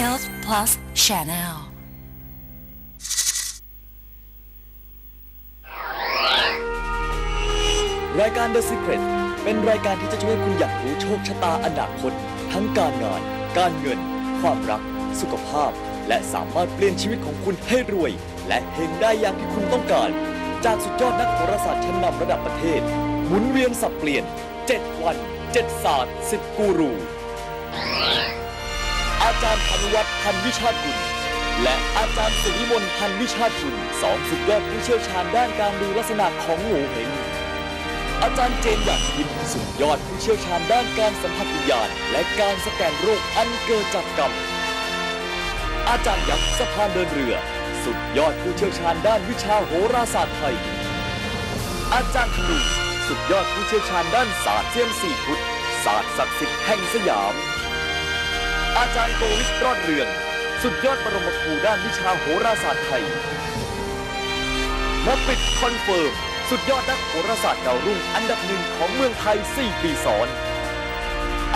Health Plus Channel รายการ The Secret เป็นรายการที่จะช่วยให้คุณอยากรู้โชคชะตาอนาคต ทั้งการงาน การเงิน ความรัก สุขภาพ และสามารถเปลี่ยนชีวิตของคุณให้รวย และเฮงได้อย่างที่คุณต้องการ จากสุดยอดนักโหราศาสตร์ชั้นนำระดับประเทศ หมุนเวียนสับเปลี่ยน 7 วัน 7 ศาสตร์ 10 กูรู อาจารย์พานุวัฒน์พันวิชาติกุลและอาจารย์สุวิมลพันวิชาติกุลสองสุดยอดผู้เชี่ยวชาญด้านการดูลักษณะของโงเห้งอาจารย์เจนหยัดยินสุดยอดผู้เชี่ยวชาญด้านการสัมผัสวิญญาณและการสแกนโรคอันเกิดจากกรรม อาจารย์ยักษ์สะพานเดินเรือ สุดยอดผู้เชี่ยวชาญด้านวิชาโหราศาสตร์ไทย อาจารย์ธนูสุดยอดผู้เชี่ยวชาญด้านศาสตร์เซียมสี่พุทธศาสตร์ศักดิ์สิทธิ์แห่งสยาม อาจารย์โกวิทรอดเรือง สุดยอดบรมครูด้านวิชาโหราศาสตร์ไทยมาปิดคอนเฟิร์ม สุดยอดนักโหราศาสตร์ดาวรุ่งอันดับหนึ่งของเมืองไทย 4 ปีซ้อน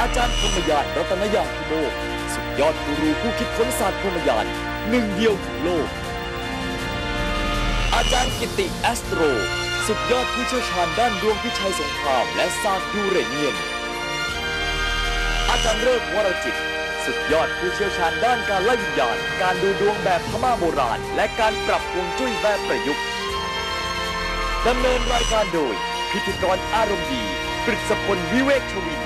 อาจารย์พรมยานรัตนยานพิโมกสุดยอดกูรูผู้คิดค้นศาสตร์พรมยานหนึ่งเดียวของโลก อาจารย์กิติแอสโตร สุดยอดผู้เชี่ยวชาญด้านดวงพิชัยสงครามและศาสตร์ยูเรเนียน อาจารย์เลิศวรจิต สุดยอดผู้เชี่ยวชาญด้านการไล่วิญญาณ การดูดวงแบบพม่าโบราณ และการปรับฮวงจุ้ยแบบประยุกต์ดำเนินรายการโดย พิธีกรอารมณ์ดีกฤษพลวิเวกชวิน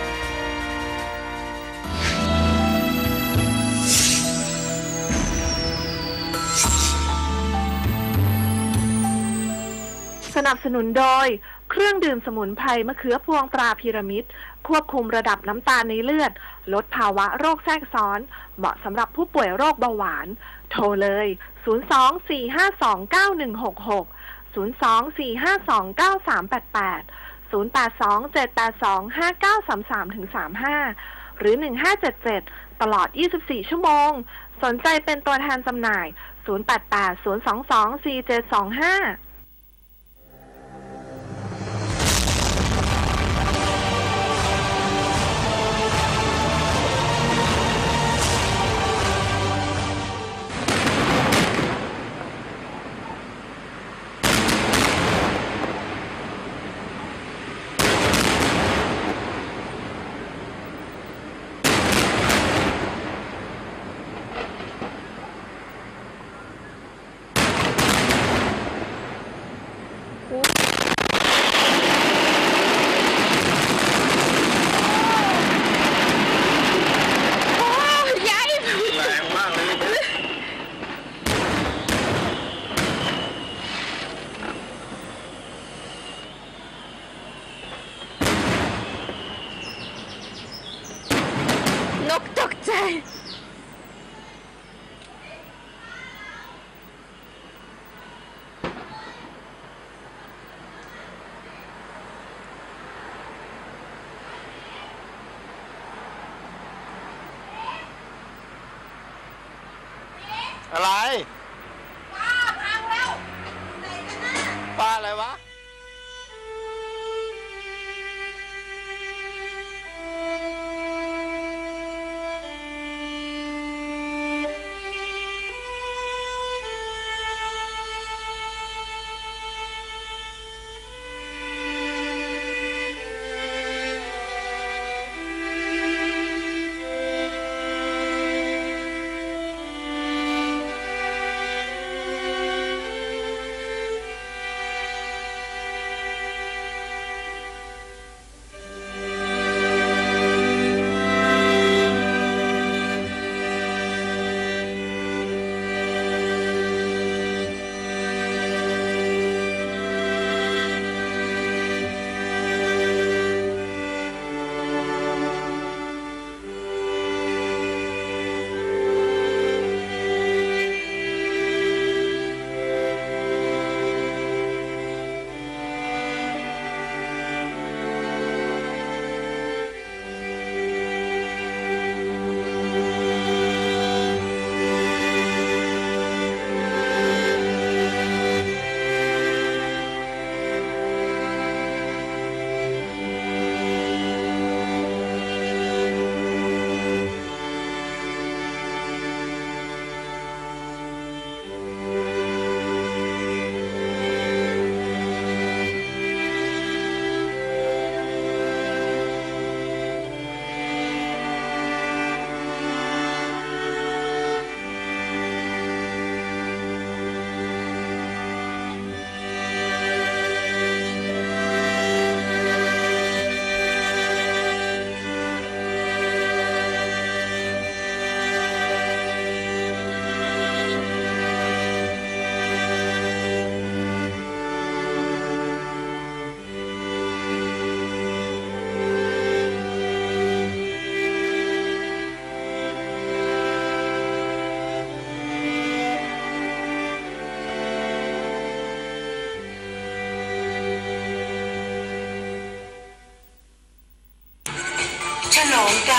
สนับสนุนโดย เครื่องดื่มสมุนไพรมะเขือพวงตราพีระมิด ควบคุมระดับน้ำตาลในเลือด ลดภาวะโรคแทรกซ้อน เหมาะสำหรับผู้ป่วยโรคเบาหวาน โทรเลย 024529166 024529388 0827825933-35 หรือ 1577 ตลอด 24 ชั่วโมง สนใจเป็นตัวแทนจำหน่าย 088 022 4725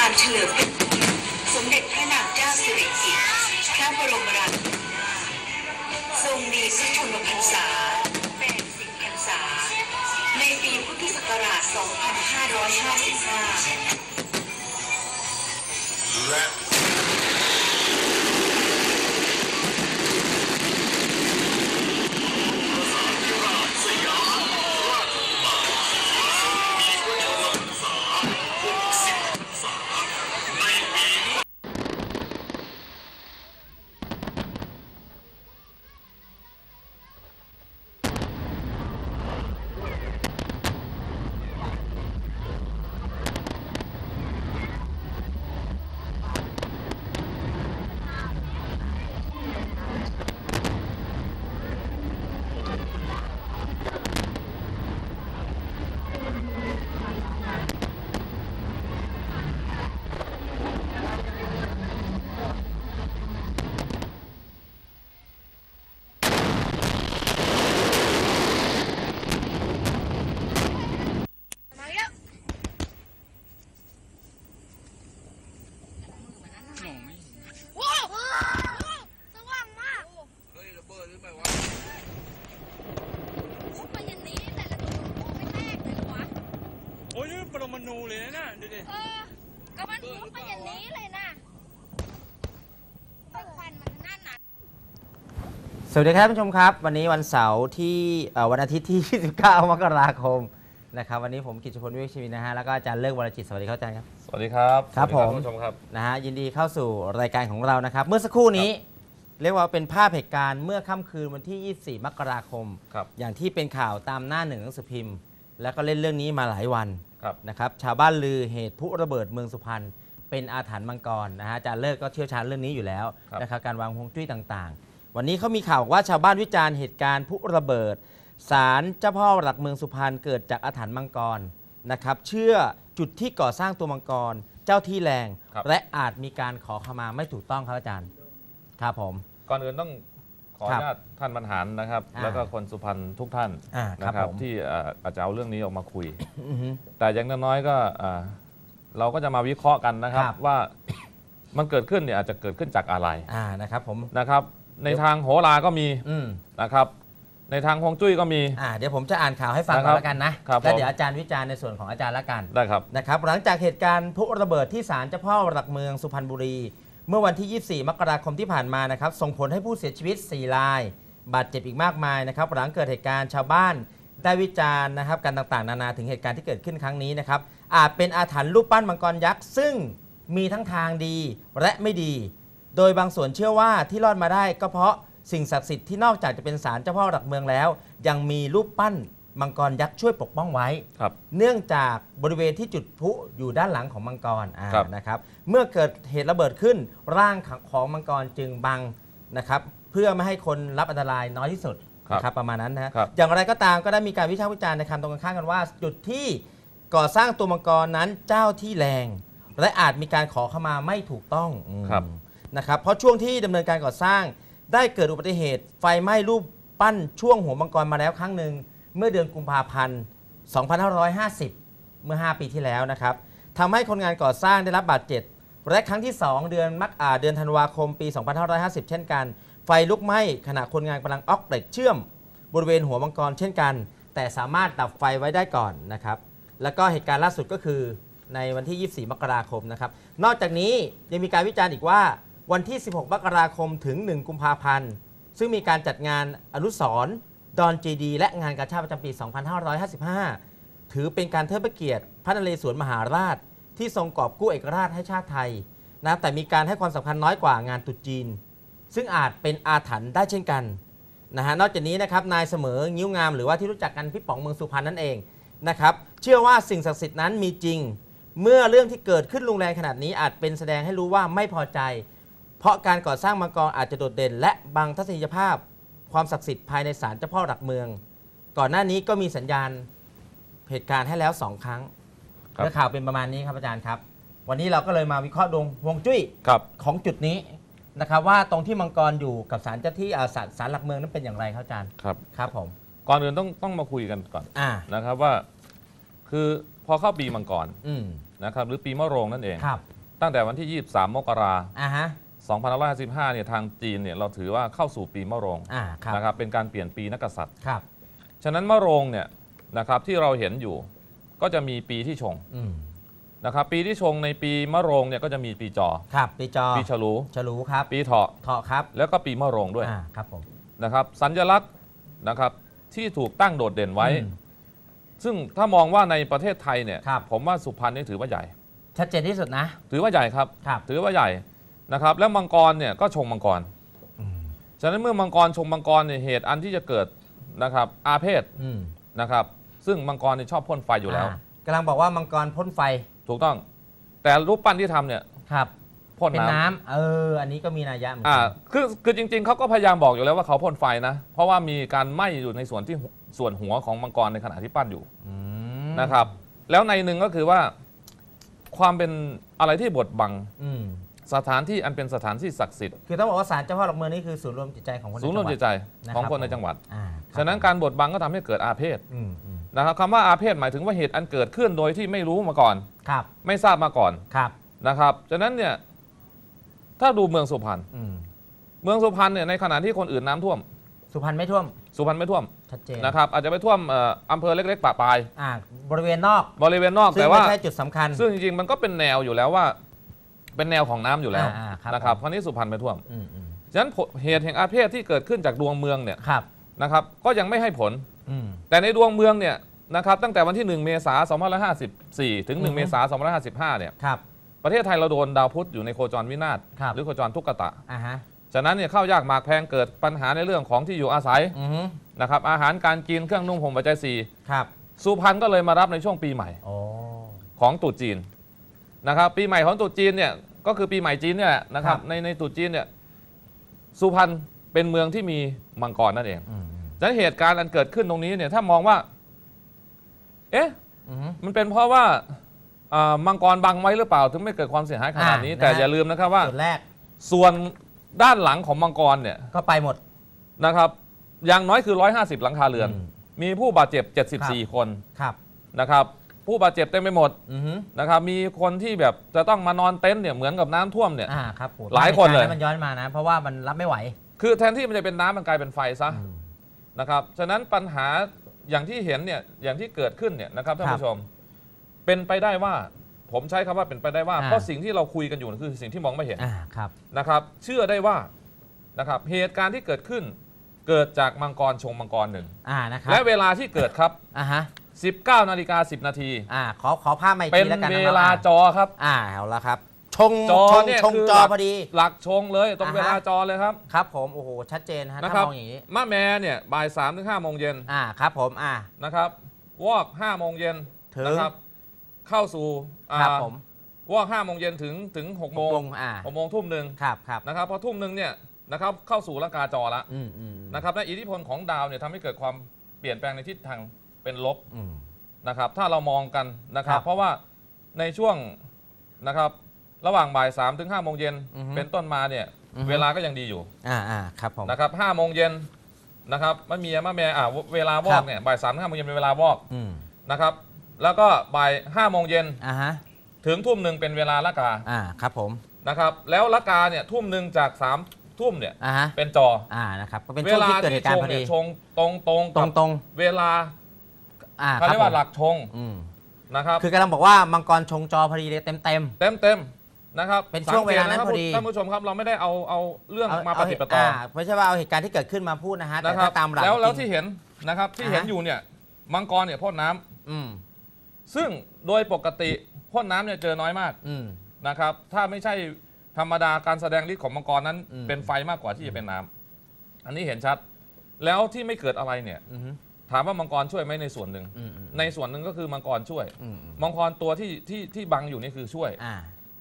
การ สวัสดีครับท่านผู้ชมครับ วันนี้วันเสาร์ที่เอ่อวันอาทิตย์ที่ 29 มกราคมนะครับวันนี้ผมกิจพลวิเวกชีวินนะฮะแล้วก็อาจารย์เลิกวรจิตสวัสดีครับอาจารย์ครับ สวัสดีครับครับสวัสดีผมท่านผู้ชมครับนะฮะยินดีเข้าสู่รายการของเรานะครับ เมื่อสักครู่นี้ เรียกว่าเป็นภาพเหตุการณ์เมื่อค่ำคืนวันที่ 24 มกราคม ครับอย่างที่เป็นข่าวตามหน้าหนึ่งหนังสือพิมพ์ แล้วก็เล่นเรื่องนี้มาหลายวันครับนะครับชาวบ้านลือเหตุพลุระเบิดเมืองสุพรรณเป็นอาถรรพ์มังกรนะฮะอาจารย์เลิกก็เชี่ยวชาญเรื่องนี้อยู่แล้วครับนะครับการวางฮวงจุ้ยต่างๆ วันนี้เขามีข่าวบอกว่าชาวบ้านวิจารณ์เหตุการณ์พลุระเบิดศาลเจ้าพ่อหลักเมืองสุพรรณเกิดจากอาถรรพ์มังกรนะครับ เชื่อจุดที่ก่อสร้างตัวมังกร เจ้าที่แรง ครับ และอาจมีการขอขมาไม่ถูกต้องครับอาจารย์ ครับผม ก่อนอื่นต้องขออครับนุญาตท่านบรรหารนะครับ อ่าแล้วก็คนสุพรรณทุกท่านอ่าครับนะครับผม ที่เอ่ออาจจะเอาเรื่องนี้ออกมาคุย อือฮึ แต่อย่างน้อยๆก็อ่าเราก็จะมาวิเคราะห์กันนะครับ ครับ ว่า มันเกิดขึ้นเนี่ยอาจจะเกิดขึ้นจากอะไรอ่านะครับผม นะครับ ในทางโหราก็มีอืมนะครับ ในทางฮวงจุ้ยก็มี อ่าเดี๋ยวผมจะอ่านข่าวให้ฟังก่อนแล้วกันนะครับแล้วผมเดี๋ยวอาจารย์วิจารณ์ในส่วนของอาจารย์ละกันได้ครับนะครับ หลังจากเหตุการณ์พลุระเบิดที่ศาลเจ้าพ่อหลักเมืองสุพรรณบุรี เมื่อวันที่ 24 มกราคมที่ผ่านมานะครับ ส่งผลให้ผู้เสียชีวิต 4 ราย บาดเจ็บอีกมากมายนะครับ หลังเกิดเหตุการณ์ชาวบ้านได้วิจารณ์นะครับการต่างๆ นานาถึงเหตุการณ์ที่เกิดขึ้นครั้งนี้นะครับอาจเป็นอาถรรพ์รูปปั้นมังกรยักษ์ซึ่งมีทั้งทางดีและไม่ดี โดยบางส่วนเชื่อว่าที่รอดมาได้ก็เพราะสิ่งศักดิ์สิทธิ์ที่นอกจากจะเป็นศาลเจ้าพ่อหลักเมืองแล้ว ยังมีรูปปั้นมังกรยักษ์ช่วยปกป้องไว้ ครับ เนื่องจากบริเวณที่จุดพลุอยู่ด้านหลังของมังกรอ่าครับ นะครับ เมื่อเกิดเหตุระเบิดขึ้นร่างของมังกรจึงบังนะครับ เพื่อไม่ให้คนรับอันตรายน้อยที่สุดครับนะครับประมาณนั้นนะฮะครับ อย่างไรก็ตามก็ได้มีการวิพากษ์วิจารณ์ในคำตรงกันข้ามกันว่า จุดที่ก่อสร้างตัวมังกรนั้นเจ้าที่แรง และอาจมีการขอเข้ามาไม่ถูกต้องอืม ครับ นะครับเพราะช่วงที่ดำเนินการก่อสร้าง ได้เกิดอุบัติเหตุ ไฟไหม้รูปปั้นช่วงหัวมังกรมาแล้วครั้งหนึ่งเมื่อเดือนกุมภาพันธ์ 2550 เมื่อ 5 ปีที่แล้วนะครับทำให้คนงานก่อสร้างได้รับบาดเจ็บและครั้งที่ 2 เดือนมักอาเดือนธันวาคมปี 2550 เช่นกัน ไฟลุกไหม้ขณะคนงานกำลังออกเหล็กเชื่อม บริเวณหัวมังกรเช่นกัน แต่สามารถดับไฟไว้ได้ก่อนนะครับแล้วก็เหตุการณ์ล่าสุดก็คือในวันที่ 24 มกราคมนะครับ นอกจากนี้ยังมีการวิจารณ์อีกว่า วันที่ 16 มกราคมถึง 1 กุมภาพันธ์ ซึ่งมีการจัดงานอนุสรณ์ดอนเจดี และงานกาชาติประจำปี 2555 ถือเป็นการเทิดพระเกียรติพระนเรศวรมหาราช ที่ทรงกอบกู้เอกราชให้ชาติไทยนะแต่มีการให้ความสำคัญน้อยกว่างานตุจีน ซึ่งอาจเป็นอาถรรพ์ได้เช่นกันนะฮะนอกจากนี้นะครับนายเสมองิ้วงามหรือว่าที่รู้จักกันพี่ป๋องเมืองสุพรรณนั่นเองนะครับเชื่อว่าสิ่งศักดิ์สิทธิ์นั้นมีจริง เมื่อเรื่องที่เกิดขึ้นรุนแรงขนาดนี้อาจเป็นแสดงให้รู้ว่าไม่พอใจ เพราะการก่อสร้างมังกรอาจจะโดดเด่น และบังทัศนียภาพความศักดิ์สิทธิ์ภายในศาลเจ้าพ่อหลักเมือง ก่อนหน้านี้ก็มีสัญญาณเหตุการณ์ให้แล้วสองครั้งครับเรื่องข่าวเป็นประมาณนี้ครับอาจารย์ครับ วันนี้เราก็เลยมาวิเคราะห์ดวงฮวงจุ้ยครับ ของจุดนี้นะครับว่าตรงที่มังกรอยู่กับศาลเจ้าที่อ่าศาลศาลหลักเมืองนั้นเป็นอย่างไรครับอาจารย์ครับ ครับผม ก่อนอื่นต้องต้องมาคุยกันก่อนอ่า นะครับว่า คือพอเข้าปีมังกรอืมนะครับ หรือปีมะโรงนั่นเอง ครับตั้งแต่วันที่ 23 มกราอ่าฮะ 2555เนี่ยทางจีนเนี่ยเราถือว่าเข้าสู่ปีมะโรงอ่าครับนะครับเป็นการเปลี่ยนปีนักกษัตริย์ ครับฉะนั้นมะโรงเนี่ยนะครับที่เราเห็นอยู่ก็จะมีปีที่ชงอืมนะครับปีที่ชงในปีมะโรงเนี่ยก็จะมีปีจอ ครับปีจอปีฉลู ฉลูครับปีเถาะเถาะครับแล้วก็ปีมะโรงด้วยอ่าครับผม นะครับสัญลักษณ์นะครับที่ถูกตั้งโดดเด่นไว้ อืมซึ่งถ้ามองว่าในประเทศไทยเนี่ยครับ ผมว่าสุพรรณนี่ถือว่าใหญ่ ชัดเจนที่สุดนะ ถือว่าใหญ่ครับ ครับ ถือว่าใหญ่ นะครับแล้วมังกรเนี่ยก็ชงมังกรอืมฉะนั้นเมื่อมังกรชงมังกรเนี่ยเหตุอันที่จะเกิดนะครับอาเพศอืมนะครับซึ่งมังกรเนี่ยชอบพ่นไฟอยู่แล้วอ่ากำลังบอกว่ามังกรพ่นไฟถูกต้อง แต่รูปปั้นที่ทำเนี่ยครับพ่นเป็นน้ำ น้ำเออ อันนี้ก็มีนัยยะเหมือนอ่ากันคือคือจริงๆ เขาก็พยายามบอกอยู่แล้วว่าเขาพ่นไฟนะ เพราะว่ามีการไหม้อยู่ในส่วนที่หัวส่วนหัวของมังกรในขณะที่ปั้นอยู่อืมนะครับ แล้วในหนึ่งก็คือว่า ความเป็นอะไรที่บดบังอืม สถานที่อันเป็นสถานที่ศักดิ์สิทธิ์คือต้องบอกว่าศาลเจ้าพ่อหลักเมืองนี่คือศูนย์รวมจิตใจของคนในศูนย์รวมจิตใจจังหวัดของคนในนะครับจังหวัดอ่าครับฉะนั้นการบดบังก็ทำให้เกิดอาเพศอืมอืมนะครับคำว่าอาเพศหมายถึงว่าเหตุอันเกิดขึ้นโดยที่ไม่รู้มาก่อนครับไม่ทราบมาก่อนครับนะครับ ฉะนั้นเนี่ยถ้าดูเมืองสุพรรณอืมเมืองสุพรรณเนี่ยในขณะที่คนอื่นน้ำท่วม สุพรรณไม่ท่วม สุพรรณไม่ท่วมชัดเจนนะครับอาจจะไปท่วมเอ่ออำเภอเล็กๆปะปายอ่าบริเวณนอก บริเวณนอกซึ่งแต่ว่าไม่ใช่จุดสำคัญ ซึ่งจริงๆมันก็เป็นแนวอยู่แล้วว่า เป็นแนวของน้ำอยู่แล้วอ่าๆครับนะครับผมคราวนี้สุพรรณไม่ท่วมอืมอืมฉะนั้นผลเหตุแห่งอาเพศที่เกิดขึ้นจากดวงเมืองเนี่ยครับ นะครับก็ยังไม่ให้ผล อืม แต่ในดวงเมืองเนี่ยนะครับตั้งแต่วันที่ 1 เมษายน2554 ถึง อือฮึ 1 เมษายน2555เนี่ยครับ ประเทศไทยเราโดนดาวพุธอยู่ในโคจรวินาศครับ หรือโคจรทุกขตะ อ่าฮะฉะนั้นเนี่ยข้าวยากหมากแพงเกิดปัญหาในเรื่องของที่อยู่อาศัยอือฮึนะครับอาหารการกินเครื่องนุ่งห่มปัจจัยสี่ครับสุพรรณก็เลยมารับในช่วงปีใหม่ โอ้ของตรุษจีน นะครับปีใหม่ของตรุษจีนเนี่ยก็คือปีใหม่จีนเนี่ยแหละนะครับในในตรุษจีนเนี่ยสุพรรณเป็นเมืองที่มีมังกรนั่นเองอืมอืมฉะนั้นเหตุการณ์อันเกิดขึ้นตรงนี้เนี่ยถ้ามองว่า เอ๊ะอือฮึมันเป็นเพราะว่าอ่ามังกรบังไว้หรือเปล่า ถึงไม่เกิดความเสียหายขนาดนี้อ่าแต่นะฮะอย่าลืมนะครับว่าจุดแรกส่วนด้านหลังของมังกรเนี่ยก็ไปหมดนะครับอย่างน้อยคือ 150 หลังคาเรือนอืมมีผู้บาดเจ็บ 74 คนครับนะครับ ผู้บาดเจ็บเต็มไปหมดอือฮึนะครับมีคนที่แบบจะต้องมานอนเต็นท์เนี่ยเหมือนกับน้ำท่วมเนี่ย อ่าครับโหลายคนเลยหตุกรณ์มันย้อนมานะ เพราะว่ามันรับไม่ไหวคือแทนที่มันจะเป็นน้ำมันกลายเป็นไฟซะอืม นะครับฉะนั้นปัญหาอย่างที่เห็นเนี่ยอย่างที่เกิดขึ้นเนี่ยนะครับท่านครับผู้ชม เป็นไปได้ว่าผมใช้คำว่าเป็นไปได้ว่าอ่า เพราะสิ่งที่เราคุยกันอยู่คือสิ่งที่มองไม่เห็น อ่าครับ นะครับเชื่อได้ว่านะครับเหตุการณ์ที่เกิดขึ้นเกิดจากมังกรชงมังกรหนึ่งอ่านะครับและเวลาที่เกิดครับอ่าฮะ 19นาฬิกา10 นาที อ่าขอขอภาพมาอีกเป็นทีแล้วกันเวน้องๆลาอะจอครับ อ่าเอาละครับ ชงจอชงเนี่ยชงคือจอหลักพอดี หลักชงเลยตรงอ่าฮะ เวลาจอเลยครับครับผมโอ้โหชัดเจนฮะนะถ้าครับมองอย่างนี้มะแม่เนี่ยบ่าย3ถึง5โมงเย็นอ่าครับผมอ่า นะครับวอก5โมงเย็นถึง นะครับเข้าสู่อ่าครับผมวอก5โมงเย็นถึงถึง6โมงวงอ่า6โมงทุ่มหนึ่งครับครับนะครับพอทุ่มหนึ่งเนี่ยนะครับเข้าสู่ร่างกายจอละอืมอืมอืมนะครับและอิทธิพลของดาวเนี่ยทำให้เกิดความเปลี่ยนแปลงในทิศทาง เป็นลบอืม นะครับ ถ้าเรามองกันนะครับ ครับเพราะว่าในช่วงนะครับ ระหว่างบ่าย3ามถึงห้าโมงเย็นอือฮึเป็นต้นมาเนี่ยอือฮึ เวลาก็ยังดีอยู่อ่าอ่าครับผม นะครับห้าโมงเย็นนะครับมะเมียมะแม่อ่าเวลาวอครักบ เนี่ยบ่ายสามถึงห้าโมงเย็นเป็นเวลาวอกอืมนะครับ แล้วก็บ่ายห้าโมงเย็นอ่าฮะถึงทุ่มหนึ่งเป็นเวลาละกาอ่าครับผมนะครับ แล้วละกาเนี่ยทุ่มหนึ่งจากสามทุ่มเนี่ยอ่าฮะเป็นจอ อ่านะครับก็เป็นเวช่วงลาที่เกิดเหที่ตุการชณ์งพอเนี่ดียชงตรงตรงตรกังบตรง เวลา อ่าเขาครับเรียกว่าผมหลักชงอืมนะครับ คือกำลังบอกว่ามังกรชงจอพอดีเลยเต็มเต็ม เต็มเต็มๆนะครับเป็นช่วงเวลานั้นสักตะครับพอดี ท่านผู้ชมครับเราไม่ได้เอาเอาเรื่องเอามาปเอาฏิปต่ออ่าไม่ใช่ว่าเอาเหตุการณ์ที่เกิดขึ้นมาพูดนะฮะ แต่นะครับถ้าตามหลักแล้วแล้วจริที่ง เห็นนะครับที่อ่าฮะ เห็นอยู่เนี่ยมังกรเนี่ยพ่นน้ำอืมซึ่งโดยปกติพ่นน้ำเนี่ยเจอน้อยมากอืม นะครับ ถ้าไม่ใช่ธรรมดาการแสดงฤทธิ์ของมังกรนั้น อืม เป็นไฟมากกว่าที่จะเป็นน้ำอันนี้เห็นชัด แล้วที่ไม่เกิดอะไรเนี่ย อืม ถามว่ามังกรช่วยไหมในส่วนหนึ่งอืมอืมในส่วนหนึ่งก็คือมังกรช่วยอืมอืมมังกรตัวที่ที่ที่บังอยู่นี่คือช่วยอ่า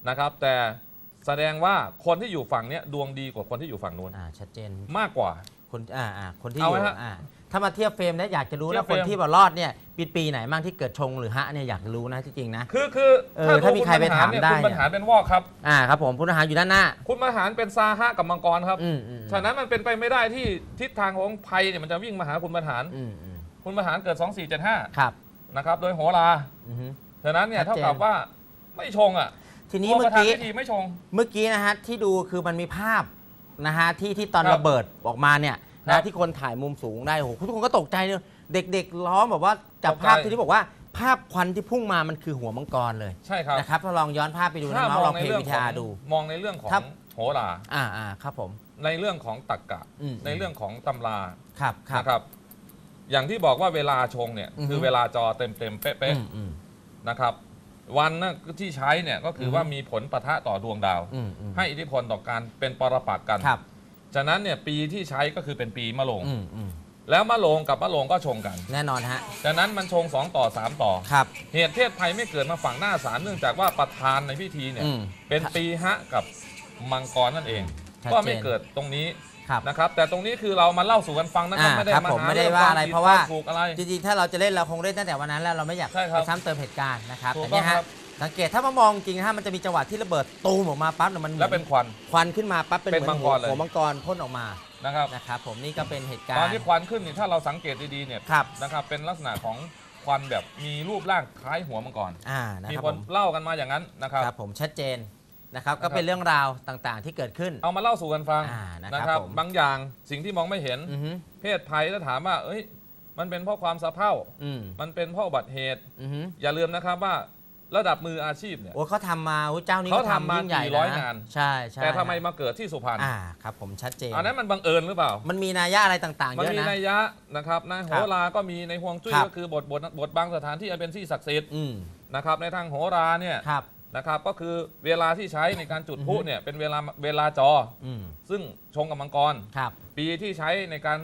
นะครับ แต่แสดงว่าคนที่อยู่ฝั่งเนี้ยดวงดีกว่าคนที่อยู่ฝั่งนู้นอ่าชัดเจนมากกว่าคนอ่าอ่าคนที่อเอายู่ไหมฮะอ่าถ้ามาเทียบเฟรมเนี่ยอยากจะรู้เทียนะบคนเฟรมที่แบบรอดเนี่ยปีปีไหนบ้างที่เกิดชงหรือฮะเนี่ยอยากรู้นะที่จริงนะคือคือเออถ้ามีใครไปถามได้คุณบรรหารเป็นวอกครับอ่าครับผมพุทธหารอยู่ด้านหน้า คุณบรรหารเป็นซาฮะกับมังกรครับอืมอืมฉะนั้นมันเป็นไปไม่ได้ที่ทิศทางของภัยเนี่ยมันจะวิ่งมาหาคุณบรรหารอืมอืม คุณบรรหารเกิด 2475ครับนะครับ โดยโหราอือฮึ ฉะนั้นเนี่ยชัดเจน เท่ากับว่าไม่ชงอะทีนี้ตัวเมื่ปอระธานกี้ พิธีไม่ชง เมื่อกี้นะฮะที่ดูคือมันมีภาพนะฮะที่ที่ตอนครับระเบิดออกมาเนี่ยครันะบที่คนถ่ายมุมสูงได้โอ้โหทุกคนก็ตกใจเลยเด็กๆล้อมแบบว่าจับตกใจภาพที่ที่บอกว่า ภาพควันที่พุ่งมามันคือหัวมังกรเลยใช่ครับนะครับถ้าลองย้อนภาพไปดูนะถ้าน้อมงอลองงในเพลงเรื่องวิขทองยาดู มองในเรื่องของครับ โหรา อ่าอ่าครับผม ในเรื่องของตักกะ อืม ในเรื่องของตำราครับครับ นะครับ อย่างที่บอกว่าเวลาชงเนี่ยอือฮึ คือเวลาจอเต็มเต็มๆเป๊ะอืมอืมๆนะครับ วันนะที่ใช้เนี่ยก็คือออฮึว่ามีผลปะทะต่อดวงดาว อืมอืมให้อิทธิพลต่อการเป็นปรปักษ์กัน ครับฉะนั้นเนี่ยปีที่ใช้ก็คือเป็นปีมะโรง อืมอืมแล้วมะโรงกับมะโรงก็ชงกัน แน่นอนฮะฉะนั้นมันชง 2 ต่อ 3 ต่อ ครับ เหตุเทศภัยไม่เกิดมาฝั่งหน้าศาลเนื่องจากว่าประธานในพิธีเนี่ยอืมเป็นปีฮะกับมังกรนั่นเอง ชัดเจน ก็ไม่เกิดตรงนี้ ครับนะครับแต่ตรงนี้คือเรามาเล่าสู่กันฟังนะครับอ่าไม่ได้ครับมาผมหาไม่ได้เรื่องว่าควาอะไรมผิดเพราะว่าควมถูกอะไรจริงๆถ้าเราจะเล่นเราคงเล่นตั้งแต่วันนั้นแล้วเราไม่อยากใช่ครับไปซ้ำเติมเหตุการณ์นะครับถูกแต่เนี่ยต้องคฮะรับสังเกตถ้ามามองจริงนะฮะมันจะมีจังหวะที่ระเบิดตูมออกมาปั๊บเนี่ยมันหมือแล้วเป็นควันควันขึ้นมาปั๊บเป็นเป็นเหมือนมังกรเลยหัวมังกรพ่นออกมานะครับนะครับผมนี่ก็เป็นเหตุการตอนณ์ที่ควันขึ้นนี่ถ้าเราสังเกตดีๆเนี่ยครับนะครับเป็นลักษณะของควันแบบมีรูปร่างคล้ายหัวมังกรอ่านะมีครับคผนมเล่ากันมาอย่างนั้นนะครับครับผมชัดเจน นะครับนะครับก็เป็นเรื่องราวต่างๆ ที่เกิดขึ้น เอามาเล่าสู่กันฟังอ่านะครับนะครับ ผมบางอย่างสิ่งที่มองไม่เห็น อือฮึ เพศภัยแล้วถามว่า เอ้ย มันเป็นเพราะความสะเพร่า อืมมันเป็นเพราะอุบัติเหตุ อือฮึอย่าลืมนะครับว่าระดับมืออาชีพเนี่ย โอ้เขาทำมาโอ้เจ้านี้เขาทำมายิ่งใหญ่กี่ร้อยนะงาน ใช่ใช่แต่ทำไมฮะมาเกิดที่สุพรรณอ่าครับผมชัดเจนอันนั้นมันบังเอิญหรือเปล่า มันมีนัยยะอะไรต่างๆ มันเยอะมีนะ นัยยะนะครับในโหครับราก็มีในห่วงจุ้ยครับ ก็คือบทบทบทบางสถานที่อันเป็นที่ศักดิ์สิทธิ์อืมนะครับในทางโหราเนี่ย ครับ นะครับก็คือเวลาที่ใช้ในการจุดพลุอือฮึเนี่ยเป็นเวลาเวลาจออืมซึ่งชงกับมังกร ครับ ปีที่ใช้ในการ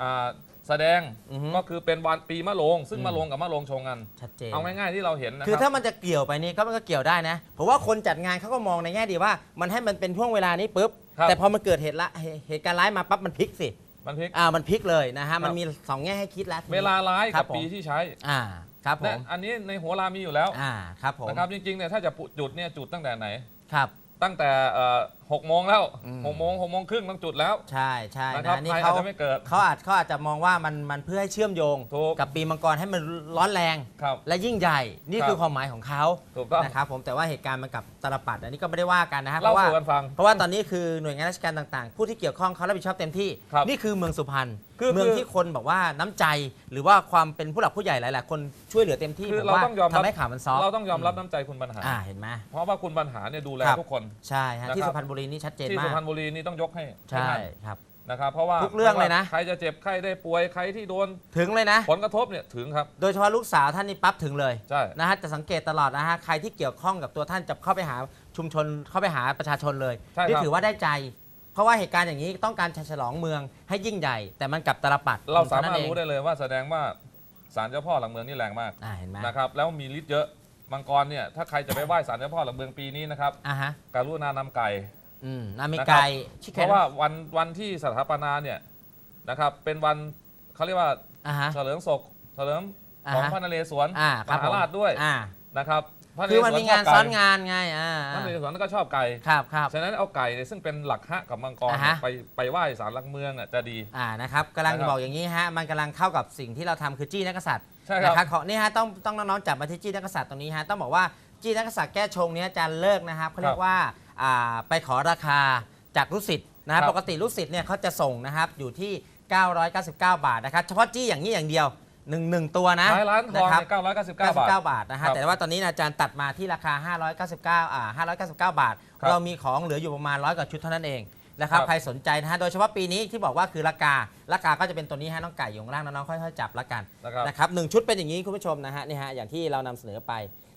อ่าแสดงอือฮึก็คือเป็นวันปีมะโรงซึ่งอืมมะโรงกับมะโรงชงกัน ชัดเจน เอาง่ายๆที่เราเห็นนะคือคถ้ารับมันจะเกี่ยวไปนี่ก็มันก็เกี่ยวได้นะเพราะว่าคนจัดงานเขาก็มองในแง่ดีว่า มันให้มันเป็นช่วงเวลานี้ปุ๊บครับแต่พอมันเกิดเหตุละเหเหตุการณ์ร้ายมาปั๊บมันพลิกสิมันพลิก อ่ามันพลิกเลยนะฮะครับมันมีสองแง่ให้คิดแล้วทีนี้เวลาร้ายครักับบผมปีที่ใช้ อ่า ครับผเนี่ยมอันนี้ในโหรามีอยู่แล้วอ่าครับผมนะครับจริงๆเนี่ยถ้าจะจุดเนี่ยจุดตั้งแต่ไหน ครับ ตั้งแต่เอ่อหกโมงแล้วอืม หกโมงหกโมงครึ่งต้องจุดแล้ว ใช่ใช่นะครับนะนี่ภัยอาเขาจจะไม่เกิดเขาอาจเขาอาจจะมองว่ามันมันเพื่อให้เชื่อมโยง ถูก กับปีมังกรให้มันร้อนแรง ครับ และยิ่งใหญ่นี่ครับ คือความหมายของเขาถูกต้องนะครับผมแต่ว่าเหตุการณ์มันกลับตลปัดอันนี้ก็ไม่ได้ว่ากันนะฮะเพเล่าราะว่า สู่กันฟัง เพราะว่าตอนนี้คือหน่วยงานราชการต่างๆ ผู้ที่เกี่ยวข้องเขารับผิดชอบเต็มที่ ครับนี่คือเมืองสุพรรณคือ เมืองคือที่คนบอกว่าน้ำใจ หรือว่าความเป็นผู้หลักผู้ใหญ่หลายๆคนช่วยเหลือเต็มที่คือผมเราว่าต้องยอมรับ ทำให้ข่าวมันซอฟต์เราต้องยอมรับน้ำใจคุณปัญหาอ่าเห็นไหม เพราะว่าคุณปัญหาเนี่ยดูแลครับ ทุกคน ใช่ฮะที่นะครับ สุพรรณบุรีนี่ชัดเจนที่มาสุกพรรณบุรีนี่ต้องยกให้ใช่ห้ท่านครับ นะครับ เพราะว่าทุกเรื่องเลยนะ ใครจะเจ็บใครได้ป่วยใครที่โดนถึงเลยนะ ผลกระทบเนี่ยถึงครับ โดยเฉพาะลูกสาวท่านนี่ปั๊บถึงเลยใช่ นะฮะจะสังเกตตลอดนะฮะใครที่เกี่ยวข้องกับตัวท่านจะเข้าไปหาชุมชนเข้าไปหาประชาชนเลยใช่ครับ นี่ถือว่าได้ใจ เพราะว่าเหตุการณ์อย่างนี้ต้องการฉลองเมืองให้ยิ่งใหญ่ แต่มันกลับตลปัดเราสามารถท่นั้นองรู้ได้เลยว่าแสดงว่าศาลเจ้าพ่อหลังเมืองนี่แรงมากอ่าเห็นไหมนะครับแล้วมีฤทธิ์เยอะมังกรเนี่ยถ้าใครจะไปไหว้ศาลเจ้าพ่อหลังเมืองปีนี้นะครับอ่าฮะ การุณานำไก่ อืมนามินะครับไก่ชิคเพเก้นราะว่าวันวันที่สถาปนาเนี่ยนะครับ เป็นวันเขาเรียกว่าอ่าฮะ เฉลิมศกเฉลิมอ่าของฮะ พระนเรศวรอ่าคมรับหาราชด้วยอ่า นะครับพระคือมันเรศวรมีงานชบไก่ซ้อนงานไงอ่าพระอ่านเรศวรก็ชอบไก่ ครับครับ ฉะนั้นเอาไก่เนี่ยซึ่งเป็นหลักฮะกับมังกรอ่าฮะ ไปไปไหว้ศาลหลักเมืองอะจะดี อ่านะครับกำลังนะครับบอกอย่างนี้ฮะมันกำลังเข้ากับสิ่งที่เราทำคือจี้นักกษัตริย์ใช่ครับนะครับขอนี่ฮะต้องต้องน้องๆจับมาที่จี้นักกษัตริย์ตรงนี้ฮะต้องบอกว่าจี้นักกษัตริย์แก้ชงเนี้ยอาจารย์เลิกนะครับเขาเรียกว่าอ่า ไปขอราคาจากลูกศิษย์นะครับครับปกติลูกศิษย์เนี่ยเขาจะส่งนะครับอยู่ที่ 999 บาทนะครับเฉพาะจี้อย่างนี้อย่างเดียวหนึ่งหนึ่งตัวนะท้ายร้านทองะครับเนี่ย999บาท99บาทนะฮะครับแต่ว่าตอนนี้อาจารย์ตัดมาที่ราคา 599อ่า599 บาทครับเรามีของเหลืออยู่ประมาณร้อยกว่าชุดเท่านั้นเองนะครับครับใครสนใจนะฮะโดยเฉพาะปีนี้ที่บอกว่าคือราคาราคาก็จะเป็นตัวนี้ฮะน้องไก่อยู่ข้างล่างน้องๆค่อยๆจับละกันนะครับนะครับหนึ่งชุดเป็นอย่างนี้คุณผู้ชมนะฮะนี่ฮะอย่างที่เรานำเสนอไป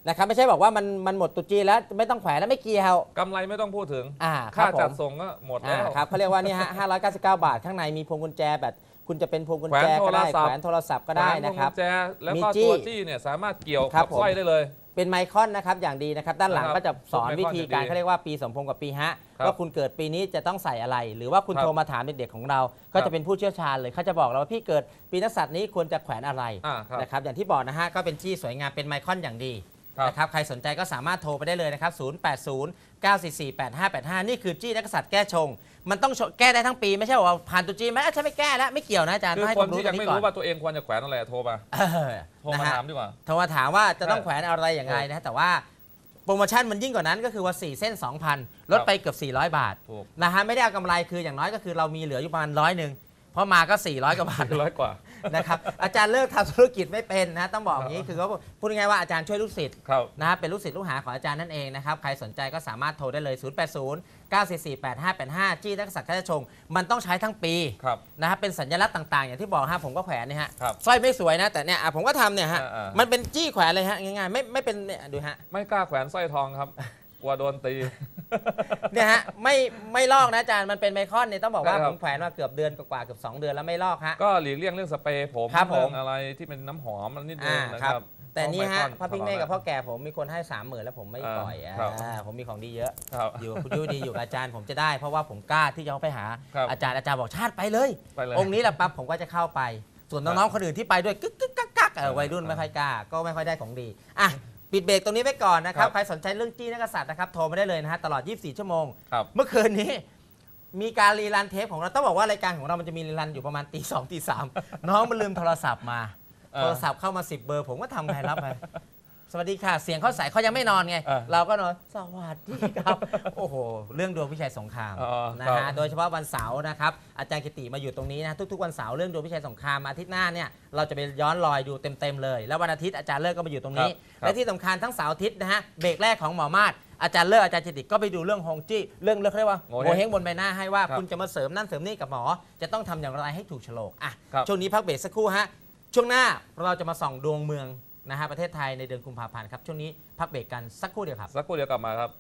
นะครับไม่ใช่บอกว่ามันมันหมดตุจีนแล้วไม่ต้องแขวนแล้วไม่เกี่ยว กำไรไม่ต้องพูดถึง อ่าคค่ารับผจัดมส่งก็หมดอ่าแล้วครับเขาเรียกว่านี่ฮะ 599 บาท ข้างในมีพวงกุญแจแบบ คุณจะเป็นพวงกุญแจแขวนโทก็รได้ศัพท์ แขวนโทรศัพท์ก็ได้นะครับแขวพวงกุญแจแล้วก็มีจี้ตัวจี้เนี่ยสามารถเกี่ยวครักับบผม สร้อยได้เลย เป็นไมคอนนะครับอย่างดีนะครับ ด้านหลังนะครับก็จะสอนชุดไมคอนวิธีการอย่างดีเขาเรียกว่าปีสมพงษ์กับปีฮะครับว่าคุณเกิดปีนี้จะต้องใส่อะไร หรือว่าคุณครับโทรมาถามเด็กๆของเรา ก็ครัจะบเป็นผู้เชี่ยวชาญเลยเขาจะบอกเราว่าพี่เกิดปีนักษัตริย์นี้ควรจะแขวนอะไรอ่าครับ นะครับอย่างที่บอกนะฮะก็เป็นที่สวยงามเป็นไมคอนอย่างดี ครับนะครับ ใครสนใจก็สามารถโทรไปได้เลยนะครับ 080 944 8585 นี่คือจี้นักษัตริย์แก้ชง มันต้องแก้ได้ทั้งปีไม่ใช่ว่าผ่านตุจีนไหมเอ้ยฉันไม่แก้แล้วไม่เกี่ยวนะอาจารย์คืต้อองให้คคนวามรู้ที่ตรยังงไม่นี้ก่อรู้นว่าตัวเองควรจะแขวนอะไรโทรมาเออโทรนะมาฮะ ถามดีกว่า โทรมาถามว่าจะต้องใช่แขวนอะไรอย่างไรนะแต่ว่าโปรโมชั่นมันยิ่งกว่านั้นก็คือว่า 4 เส้น 2,000 ลดไปเกือบ 400 บาทถูก นะฮะไม่ได้เอากำไรคืออย่างน้อยก็คือเรามีเหลืออยู่ประมาณร้อยหนึ่งเพราะมาก็ 400 กว่าบาท ร้อยกว่า นะครับ อาจารย์เลิกทำธุรกิจไม่เป็นนะต้องบอกอย่างนี้คือเขาพูดง่ายๆว่าอาจารย์ช่วยลูกศิษย์ครับ นะฮะเป็นลูกศิษย์ลูกหาของอาจารย์นั่นเองนะครับใครสนใจก็สามารถโทรได้เลย 0 8 0 9 4 4 8 5 8 5 จี้นักศักดิ์ชง มันต้องใช้ทั้งปีครับ นะฮะเป็นสัญลักษณ์ต่างๆ อย่างที่บอกฮะผมก็แขวนเนี่ยฮะครับสร้อยไม่สวยนะแต่เนี่ยอะผมก็ทำเนี่ยฮะอ่าๆ มันเป็นจี้แขวนเลยฮะง่ายๆไม่ไม่เป็นเนี่ยดูฮะ ไม่กล้าแขวนสร้อยทองครับก ลัวโดนตี เนี่ยฮะไม่ไม่ลอกนะอาจารย์มันเป็นไมคอนเนี่ยต้องบอกว่าใช่ครัผบ มแขวนมาเกือบเดือนกว่าๆเกือบสองเดือนแล้วไม่ลอกฮะ ก็หลีกเลี่ยงเรื่องสเปรย์ผมครับผม เรื่องอะไรที่เป็นน้ำหอมมันนิดนึอ่างนะคครัรับบแต่นี่ฮะเพพระราพิฆเนศกับไมพ่อแก่ผมมีคนให้สามหมื่นแล้วผมไม่อ่าปล่อยครับ อ่าผมมีของดีเยอะ ครับ อยู่กับคุณยุ้ยดีอยู่กับอาจารย์ผมจะได้ เพราะว่าผมกล้าที่จะเอาไปหา ครับอาจารย์อาจารย์บอกชาติไปเลย ไปเลยองค์นี้แหละปั๊บผมก็จะเข้าไป ส่วนน้องๆคนอื่นที่ไปด้วยกึกกึกกักกักเออวัยรุ่นไม่ค่อยกล้าก็ไม่ค่อยได้ของดีอะ ปิดเบรกตรงนี้ไว้ก่อนนะครับ ครับใครสนใจเรื่องจี้นักกษัตริย์นะครับ โทรมาได้เลยนะฮะ ตลอด 24 ชั่วโมง ครับ เมื่อคืนนี้ มีการรีรันเทปของเรา ต้องบอกว่ารายการของเรามันจะมีรีรันอยู่ประมาณตีสองตีสามน้องมันลืมโทรศัพท์มา เออ โทรศัพท์เข้ามา 10 เบอร์ ผมก็ทำไงรับไปส วัสดีค่ะ เสียงเขาใสเขายังไม่นอนไง เออเราก็นอนสวัสดีครับ โอ้โห เรื่องดวงพิชัยสงครามอ๋อนะครัฮะบโดยเฉพาะวันเสาร์นะครับ อาจารย์กิติมาอยู่ตรงนี้นะ ทุกๆวันเสาร์เรื่องดวงพิชัยสงครามอาทิตย์หน้าเนี่ย เราจะไปย้อนรอยดูเต็มๆเลย แล้ววันอาทิตย์อาจารย์เลิกก็มาอยู่ตรงนี้ ครับและที่สำคัญทั้งเสาร์อาทิตย์นะฮะ เบรกแรกของหมอมาศอาจารย์เลิกอาจารย์จิติก็ไปดูเรื่องฮงจี้ เรื่องเรื่องเขาเรียกว่าโงโงเห้ง เฮงบนใบหน้าให้ว่าครับคุณจะมาเสริมนั่นเสริมนี่กับหมอ จะต้องทำอย่างไรให้ถูกโฉลกอะ ครับ ช่วงนี้พักเบรกสักครู่ฮะ ช่วงหน้าเราจะมาส่องดวงเมือง นะฮะประเทศไทยในเดือนกุมภาพันธ์ครับ ช่วงนี้พักเบรกกันสักครู่เดียวครับ สักครู่เดียวกลับมาครับ